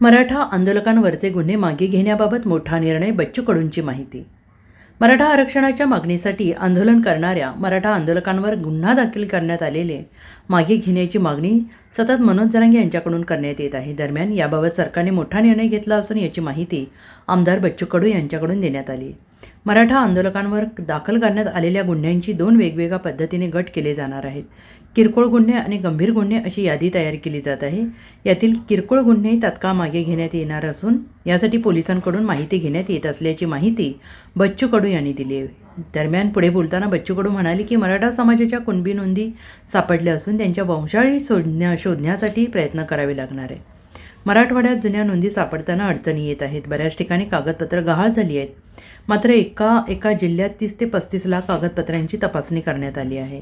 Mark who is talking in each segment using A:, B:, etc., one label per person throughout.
A: मराठा आंदोलकांवरचे गुन्हे मागे घेण्याबाबत मोठा निर्णय बच्चू कडूंची माहिती. मराठा आरक्षणाच्या मागणीसाठी आंदोलन करणाऱ्या मराठा आंदोलकांवर गुन्हा दाखल करण्यात आलेले मागे घेण्याची मागणी सतत मनोज जरांगे यांच्याकडून करण्यात येत आहे. दरम्यान याबाबत सरकारने मोठा निर्णय घेतला असून याची माहिती आमदार बच्चू कडू यांच्याकडून देण्यात आली. मराठा आंदोलकांवर दाखल करण्यात आलेल्या गुन्ह्यांची दोन वेगवेगळ्या पद्धतीने गट केले जाणार आहेत. किरकोळ गुन्हे आणि गंभीर गुन्हे अशी यादी तयार केली जात आहे. यातील किरकोळ गुन्हे तात्काळ मागे घेण्यात येणार असून यासाठी पोलिसांकडून माहिती घेण्यात येत असल्याची माहिती बच्चू कडू यांनी दिली आहे. दरम्यान पुढे बोलताना बच्चू कडू म्हणाले की मराठा समाजाच्या कुणबी नोंदी सापडल्या असून त्यांच्या वंशाळी शोधण्या शोधण्यासाठी प्रयत्न करावे लागणार आहे मराठवाड्यात जुन्या नोंदी सापडताना अडचणी येत आहेत. बऱ्याच ठिकाणी कागदपत्र गहाळ झाली आहेत. मात्र एका एका जिल्ह्यात तीस ते पस्तीस लाख कागदपत्रांची तपासणी करण्यात आली आहे.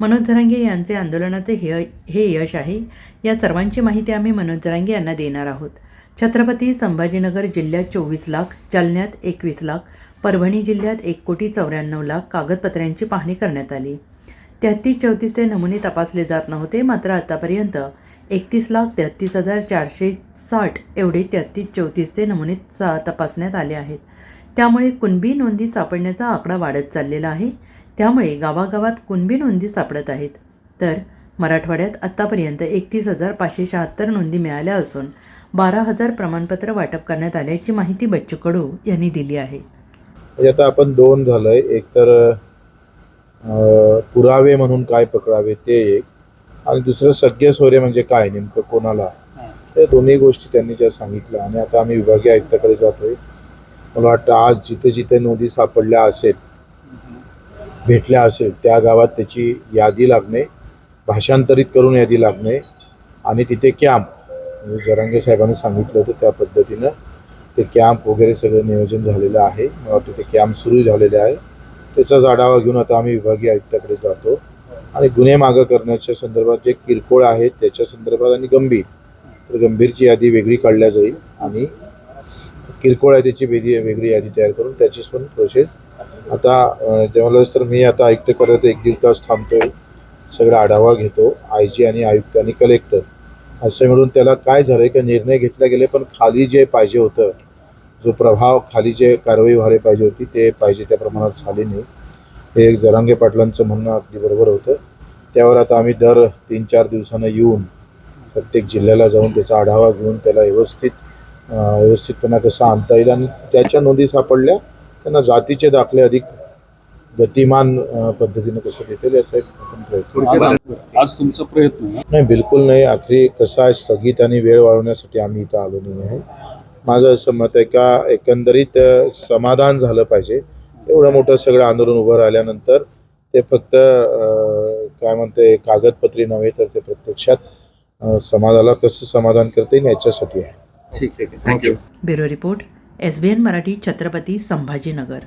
A: मनोज जरांगे यांचे आंदोलनाचे हे हे यश आहे या सर्वांची माहिती आम्ही मनोज जरांगे यांना देणार आहोत. छत्रपती संभाजीनगर जिल्ह्यात चोवीस लाख जालन्यात एकवीस लाख परभणी जिल्ह्यात एक कोटी चौऱ्याण्णव लाख कागदपत्रांची पाहणी करण्यात आली. तेहतीस चौतीसचे नमुने तपासले जात नव्हते मात्र आतापर्यंत एकतीस लाख तेहतीस हजार चारशे साठ एवढे तेहतीस चौतीसचे नमुने सा तपासण्यात आले आहेत. त्यामुळे कुणबी नोंदी सापडण्याचा आकडा वाढत चाललेला आहे. त्यामुळे गावागावात कुणबी नोंदी सापडत आहेत. तर मराठवाड्यात आत्तापर्यंत एकतीस हजार पाचशे शहात्तर नोंदी मिळाल्या असून बारा हजार प्रमाणपत्र वाटप करण्यात आल्याची माहिती बच्चू कडू यांनी दिली आहे.
B: म्हणजे आता आपण दोन झालंय. एक तर पुरावे म्हणून काय पकडावे ते एक. आणि दुसरं सगळे सोयरे म्हणजे काय नेमकं कोणाला? या दोन्ही गोष्टी त्यांनी ज्या सांगितल्या आणि आता आम्ही विभागीय आयुक्ताकडे जातोय. मला वाटतं आज जिथे जिथे नोंदी सापडल्या असेल भेटल्या असेल त्या गावात त्याची यादी लागणे भाषांतरित करून यादी लागणे आणि तिथे कॅम्प म्हणजे जरांगे साहेबांनी सांगितलं होतं त्या पद्धतीनं. ते कॅम्प वगैरे सगळं नियोजन झालेलं आहे. मला वाटतं ते कॅम्प सुरू झालेले आहे. त्याचाच आढावा घेऊन आता आम्ही विभागीय आयुक्ताकडे जातो. आणि गुन्हे मागं करण्याच्या संदर्भात जे किरकोळ आहेत त्याच्या संदर्भात आणि गंभीर. तर गंभीरची यादी वेगळी काढल्या जाईल आणि किरकोळ आहे त्याची वेगळी वेगळी यादी तयार करून त्याचीच पण प्रोसेस आता अं, जेव्हा तर मी आता ऐकतं करत एक दीड तास थांबतोय. सगळा आढावा घेतो आय जी आणि आयुक्त आणि कलेक्टर असं मिळून त्याला काय झालं का निर्णय घेतला गेले पण खाली जे पाहिजे होतं जो प्रभाव खाली जे कारवाई व्हायला पाहिजे होती ते पाहिजे त्या प्रमाणात झाली नाही. हे एक जरांगे पाटलांचं म्हणणं अगदी बरोबर होतं त्यावर आता आम्ही दर तीन चार दिवसानं येऊन प्रत्येक जिल्ह्याला जाऊन त्याचा आढावा घेऊन त्याला व्यवस्थित व्यवस्थितपणा कसा आणता येईल आणि ज्याच्या नोंदी सापडल्या त्यांना जातीचे दाखले अधिक गतिमान पद्धतीनं कसं देता येईल याचा एक प्रयत्न.
C: आज तुमचा प्रयत्न.
B: नाही बिलकुल नाही आखरी कसं आहे स्थगित आणि वेळ वाढवण्यासाठी आम्ही इथं आलो नाही आहे माझं असं मत आहे का एकंदरीत समाधान झालं पाहिजे एवढं मोठं सगळं आंदोलन उभं राहिल्यानंतर ते फक्त अ, काय म्हणते कागदपत्री नव्हे तर ते प्रत्यक्षात समाजाला कसं समाधान करता येईल याच्यासाठी आहे.
C: ठीक आहे thank you
A: bureau report S B N Marathi Chhatrapati Sambhajinagar.